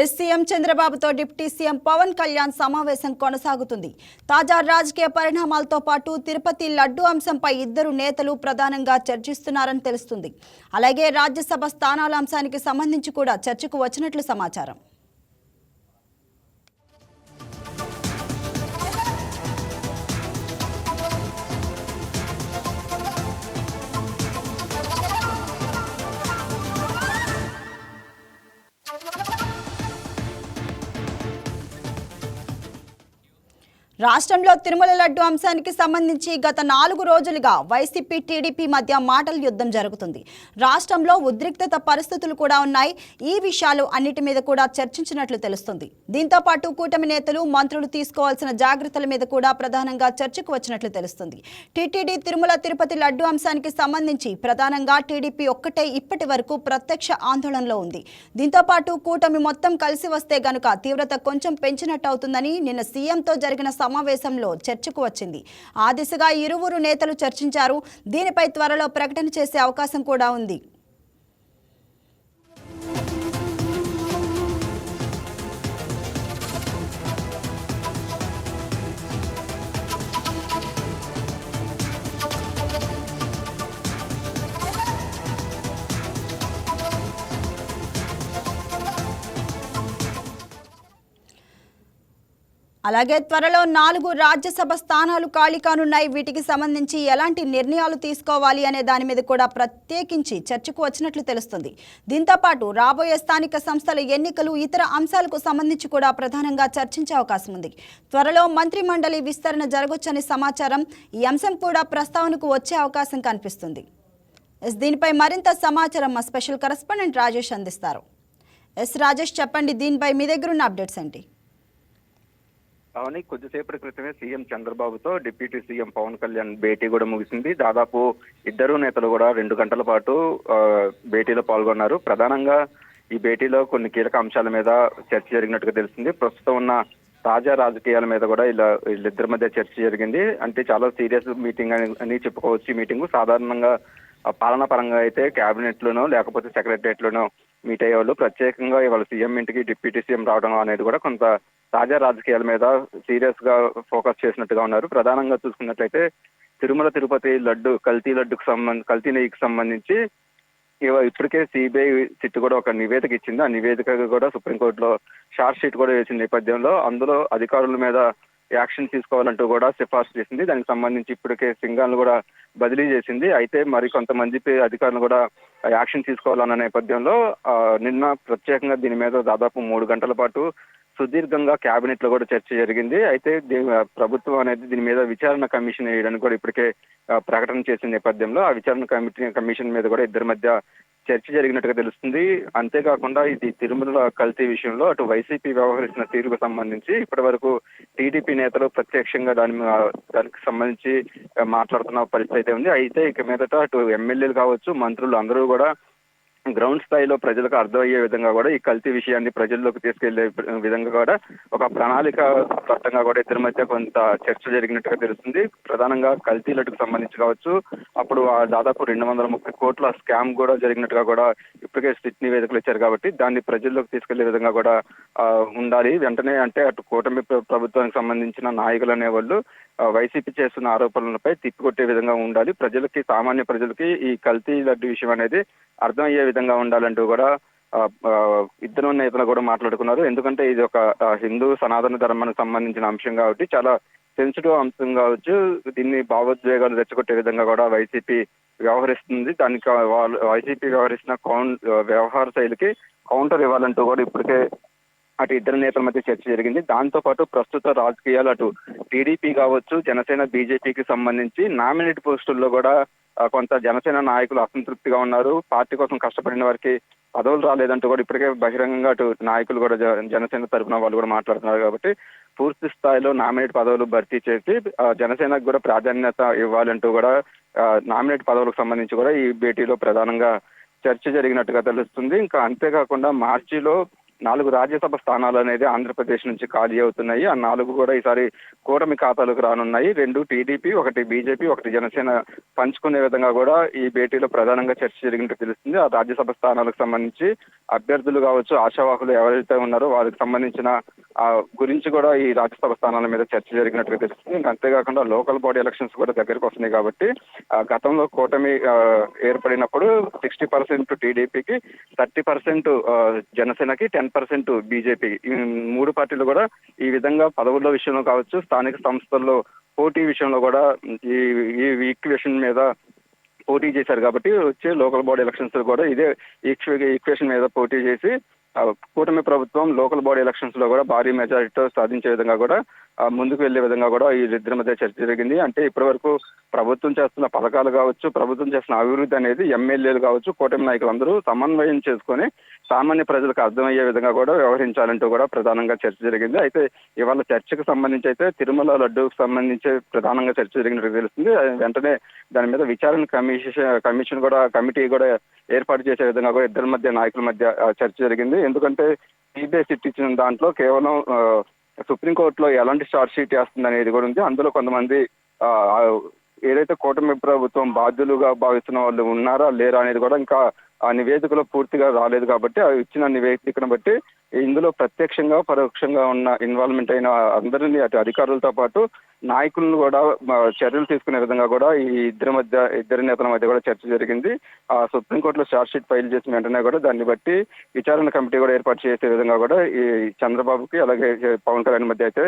Yes CM చంద్రబాబుతో deputy CM Pawan Kalyan సమావేశం కొనసాగుతుంది. తాజా రాజకీయ పరిణామాలతో పాటు తిరుపతి లడ్డు అంశంపై ఇద్దరు నేతలు ప్రధానంగా చర్చిస్తున్నారని తెలుస్తుంది. అలాగే రాజ్యసభ స్థానాల అంశానికి సంబంధించి కూడా చర్చకు వచ్చినట్లు సమాచారం. రాష్ట్రంలో తిరుమల లడ్డు అంశానికి సంబంధించి గత నాలుగు రోజులుగా వైసీపీ టీడీపీ మధ్య మాటల యుద్ధం జరుగుతుంది. రాష్ట్రంలో ఉద్రిక్తత పరిస్థితులు కూడా ఉన్నాయి. ఈ విషయాలు అన్నిటి మీద కూడా చర్చించినట్లు తెలుస్తుంది. దీంతో పాటు కూటమి నేతలు మంత్రులు తీసుకోవాల్సిన జాగ్రత్తల మీద కూడా ప్రధానంగా చర్చకు వచ్చినట్లు తెలుస్తుంది. టీటీడీ తిరుమల తిరుపతి లడ్డు అంశానికి సంబంధించి ప్రధానంగా టీడీపీ ఒక్కటే ఇప్పటి వరకు ప్రత్యక్ష ఆందోళనలో ఉంది. దీంతో పాటు కూటమి మొత్తం కలిసి వస్తే గనుక తీవ్రత కొంచెం పెంచినట్టు అవుతుందని నిన్న సీఎంతో జరిగిన సమావేశంలో చర్చకు వచ్చింది. ఆ దిశగా ఇరువురు నేతలు చర్చించారు. దీనిపై త్వరలో ప్రకటన చేసే అవకాశం కూడా ఉంది. అలాగే త్వరలో నాలుగు రాజ్యసభ స్థానాలు ఖాళీ కానున్నాయి. వీటికి సంబంధించి ఎలాంటి నిర్ణయాలు తీసుకోవాలి అనే దాని మీద కూడా ప్రత్యేకించి చర్చకు వచ్చినట్లు తెలుస్తుంది. దీంతో పాటు రాబోయే స్థానిక సంస్థల ఎన్నికలు ఇతర అంశాలకు సంబంధించి కూడా ప్రధానంగా చర్చించే అవకాశం ఉంది. త్వరలో మంత్రి మండలి విస్తరణ జరగొచ్చనే సమాచారం ఈ అంశం కూడా ప్రస్తావనకు వచ్చే అవకాశం కనిపిస్తుంది. ఎస్ దీనిపై మరింత సమాచారం మా స్పెషల్ కరెస్పాండెంట్ రాజేష్ అందిస్తారు. ఎస్ రాజేష్ చెప్పండి దీనిపై మీ దగ్గర ఉన్న అప్డేట్స్ ఏంటి? అవని కొద్దిసేపటి క్రితమే సీఎం చంద్రబాబుతో డిప్యూటీ సీఎం పవన్ కళ్యాణ్ భేటీ కూడా ముగిసింది. దాదాపు ఇద్దరు నేతలు కూడా రెండు గంటల పాటు భేటీలో పాల్గొన్నారు. ప్రధానంగా ఈ భేటీలో కొన్ని కీలక అంశాల మీద చర్చ జరిగినట్టుగా తెలిసింది ప్రస్తుతం ఉన్న తాజా రాజకీయాల మీద కూడా ఇలా వీళ్ళిద్దరి మధ్య చర్చ జరిగింది. అంటే చాలా సీరియస్ మీటింగ్ అని అని చెప్పుకోవచ్చు. ఈ మీటింగ్ సాధారణంగా పాలన పాలనా పరంగా అయితే క్యాబినెట్లోనో లేకపోతే సెక్రటరియట్లోనో మీట్ అయ్యేవాళ్ళు. ప్రత్యేకంగా ఇవాళ సీఎం ఇంటికి డిప్యూటీ సీఎం రావడం అనేది కూడా కొంత తాజా రాజకీయాల మీద సీరియస్గా ఫోకస్ చేసినట్టుగా ఉన్నారు. ప్రధానంగా చూసుకున్నట్లయితే తిరుమల తిరుపతి లడ్డు కల్తీ లడ్డుకు సంబంధ కల్తీ నెయ్యికి సంబంధించి ఇప్పటికే సిబిఐ చిట్టు కూడా ఒక నివేదిక ఇచ్చింది. ఆ నివేదిక కూడా సుప్రీంకోర్టులో షార్ట్ షీట్ కూడా వేసిన నేపథ్యంలో అందులో అధికారుల మీద యాక్షన్ తీసుకోవాలంటూ కూడా సిఫార్సు చేసింది. దానికి సంబంధించి ఇప్పటికే సింగాలను కూడా బదిలీ చేసింది. అయితే మరి కొంతమంది పే- అధికారులు కూడా యాక్షన్ తీసుకోవాలన్న నేపథ్యంలో నిన్న ప్రత్యేకంగా దీని మీద దాదాపు మూడు గంటల పాటు సుదీర్ఘంగా కేబినెట్లో కూడా చర్చ జరిగింది. అయితే దీని ప్రభుత్వం అనేది దీని మీద విచారణ కమిషన్ వేయడానికి కూడా ఇప్పటికే ప్రకటన చేసిన నేపథ్యంలో ఆ విచారణ కమిటీ కమిషన్ మీద కూడా ఇద్దరి మధ్య చర్చ జరిగినట్టుగా తెలుస్తుంది. అంతేకాకుండా ఇది తిరుమల కల్తీ విషయంలో అటు వైసీపీ వ్యవహరిస్తున్న తీరుకు సంబంధించి ఇప్పటి వరకు టీడీపీ నేతలు ప్రత్యక్షంగా దాని దానికి సంబంధించి మాట్లాడుతున్న పరిస్థితి అయితే ఉంది. అయితే ఇక మీదట అటు ఎమ్మెల్యేలు కావచ్చు మంత్రులు అందరూ కూడా గ్రౌండ్ స్థాయిలో ప్రజలకు అర్థమయ్యే విధంగా కూడా ఈ కల్తీ విషయాన్ని ప్రజల్లోకి తీసుకెళ్ళే విధంగా కూడా ఒక ప్రణాళిక బద్ధంగా కూడా ఇద్దరి మధ్య కొంత చర్చ జరిగినట్టుగా తెలుస్తుంది. ప్రధానంగా కల్తీ లడ్డుకు సంబంధించి కావచ్చు అప్పుడు ఆ దాదాపు రెండు వందల ముప్పై కోట్ల స్కామ్ కూడా జరిగినట్టుగా కూడా ఇప్పటికే స్టిచ్ నివేదికలు ఇచ్చారు కాబట్టి దాన్ని ప్రజల్లోకి తీసుకెళ్ళే విధంగా కూడా ఉండాలి. వెంటనే అంటే అటు కూటమి ప్రభుత్వానికి సంబంధించిన నాయకులు అనేవాళ్ళు వైసీపీ చేస్తున్న ఆరోపణలపై తిప్పికొట్టే విధంగా ఉండాలి. ప్రజలకి సామాన్య ప్రజలకి ఈ కల్తీ లడ్డు విషయం అనేది అర్థమయ్యే విధంగా ఉండాలంటూ కూడా ఇద్దరు నేతలు కూడా మాట్లాడుకున్నారు. ఎందుకంటే ఇది ఒక హిందూ సనాతన ధర్మానికి సంబంధించిన అంశం కాబట్టి చాలా సెన్సిటివ్ అంశం కావచ్చు. దీన్ని భావోద్వేగాలు రెచ్చగొట్టే విధంగా కూడా వైసీపీ వ్యవహరిస్తుంది. దానికి వాళ్ళు వైసీపీ వ్యవహరిస్తున్న కౌన్ వ్యవహార శైలికి కౌంటర్ ఇవ్వాలంటూ కూడా ఇప్పటికే అటు ఇద్దరు నేతల మధ్య చర్చ జరిగింది. దాంతో పాటు ప్రస్తుత రాజకీయాలు అటు టీడీపీ కావచ్చు జనసేన బీజేపీకి సంబంధించి నామినేట్ పోస్టుల్లో కూడా కొంత జనసేన నాయకులు అసంతృప్తిగా ఉన్నారు. పార్టీ కోసం కష్టపడిన వారికి పదవులు రాలేదంటూ కూడా ఇప్పటికే బహిరంగంగా అటు నాయకులు కూడా జ- జనసేన తరఫున వాళ్ళు కూడా మాట్లాడుతున్నారు కాబట్టి పూర్తి స్థాయిలో నామినేట్ పదవులు భర్తీ చేసి జనసేనకు కూడా ప్రాధాన్యత ఇవ్వాలంటూ కూడా నామినేట్ పదవులకు సంబంధించి కూడా ఈ భేటీలో ప్రధానంగా చర్చ జరిగినట్టుగా తెలుస్తుంది. ఇంకా అంతేకాకుండా మార్చిలో నాలుగు రాజ్యసభ స్థానాలు అనేది ఆంధ్రప్రదేశ్ నుంచి ఖాళీ అవుతున్నాయి. ఆ నాలుగు కూడా ఈసారి కూటమి ఖాతాలకు రానున్నాయి. రెండు టీడీపీ ఒకటి బీజేపీ ఒకటి జనసేన పంచుకునే విధంగా కూడా ఈ భేటీలో ప్రధానంగా చర్చ జరిగినట్టు తెలుస్తుంది. ఆ రాజ్యసభ స్థానాలకు సంబంధించి అభ్యర్థులు కావచ్చు ఆశావాహులు ఎవరైతే ఉన్నారో వారికి సంబంధించిన ఆ గురించి కూడా ఈ రాజ్యసభ స్థానాల మీద చర్చ జరిగినట్టుగా తెలుస్తుంది. అంతేకాకుండా లోకల్ బాడీ ఎలక్షన్స్ కూడా దగ్గరకు వస్తున్నాయి కాబట్టి ఆ, గతంలో కూటమి ఏర్పడినప్పుడు సిక్స్టీ పర్సెంట్ టీడీపీకి థర్టీ పర్సెంట్ జనసేనకి టెన్ పర్సెంట్ బీజేపీ. ఈ మూడు పార్టీలు కూడా ఈ విధంగా పదవుల విషయంలో కావచ్చు స్థానిక సంస్థల్లో పోటీ విషయంలో కూడా ఈ ఈ ఈక్వేషన్ మీద పోటీ చేశారు కాబట్టి వచ్చే లోకల్ బాడీ ఎలక్షన్స్ కూడా ఇదే ఈక్వే ఈక్వేషన్ మీద పోటీ చేసి కూటమి ప్రభుత్వం లోకల్ బాడీ ఎలక్షన్స్లో కూడా భారీ మెజారిటీతో సాధించే విధంగా కూడా ముందుకు వెళ్ళే విధంగా కూడా ఈ ఇద్దరి మధ్య చర్చ జరిగింది. అంటే ఇప్పటి వరకు ప్రభుత్వం చేస్తున్న పథకాలు కావచ్చు ప్రభుత్వం చేస్తున్న అభివృద్ధి అనేది ఎమ్మెల్యేలు కావచ్చు కూటమి నాయకులందరూ సమన్వయం చేసుకొని సామాన్య ప్రజలకు అర్థమయ్యే విధంగా కూడా వ్యవహరించాలంటూ కూడా ప్రధానంగా చర్చ జరిగింది. అయితే ఇవాళ చర్చకు సంబంధించి అయితే తిరుమల లడ్డూకు సంబంధించి ప్రధానంగా చర్చ జరిగినట్టు తెలుస్తుంది. వెంటనే దాని మీద విచారణ కమిషన్ కమిషన్ కూడా కమిటీ కూడా ఏర్పాటు చేసే విధంగా కూడా ఇద్దరి మధ్య నాయకుల మధ్య చర్చ జరిగింది. ఎందుకంటే సిబిఐ సిట్ ఇచ్చిన దాంట్లో కేవలం సుప్రీంకోర్టులో ఎలాంటి షార్ట్ షీట్ వేస్తుంది అనేది కూడా ఉంది. అందులో కొంతమంది ఏదైతే కూటమి ప్రభుత్వం బాధ్యులుగా భావిస్తున్న వాళ్ళు ఉన్నారా లేరా అనేది కూడా ఇంకా ఆ నివేదికలో పూర్తిగా రాలేదు కాబట్టి ఆ ఇచ్చిన నివేదికను బట్టి ఇందులో ప్రత్యక్షంగా పరోక్షంగా ఉన్న ఇన్వాల్వ్మెంట్ అయిన అందరినీ అటు అధికారులతో పాటు నాయకులను కూడా చర్యలు తీసుకునే విధంగా కూడా ఈ ఇద్దరి మధ్య ఇద్దరి నేతల మధ్య కూడా చర్చ జరిగింది. ఆ సుప్రీంకోర్టులో ఛార్జ్ షీట్ ఫైల్ చేసిన వెంటనే కూడా దాన్ని బట్టి విచారణ కమిటీ కూడా ఏర్పాటు చేసే విధంగా కూడా ఈ చంద్రబాబుకి అలాగే పవన్ కళ్యాణ్ మధ్య అయితే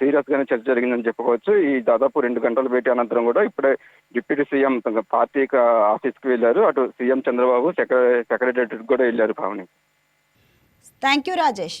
సీరియస్ గానే చర్చ జరిగిందని చెప్పుకోవచ్చు. ఈ దాదాపు రెండు గంటల భేటీ అనంతరం కూడా ఇప్పుడే డిప్యూటీ సీఎం పార్టీ ఆఫీస్కి వెళ్ళారు. అటు సీఎం చంద్రబాబు సెక్రటరీ కూడా వెళ్ళారు Bhavani thank you Rajesh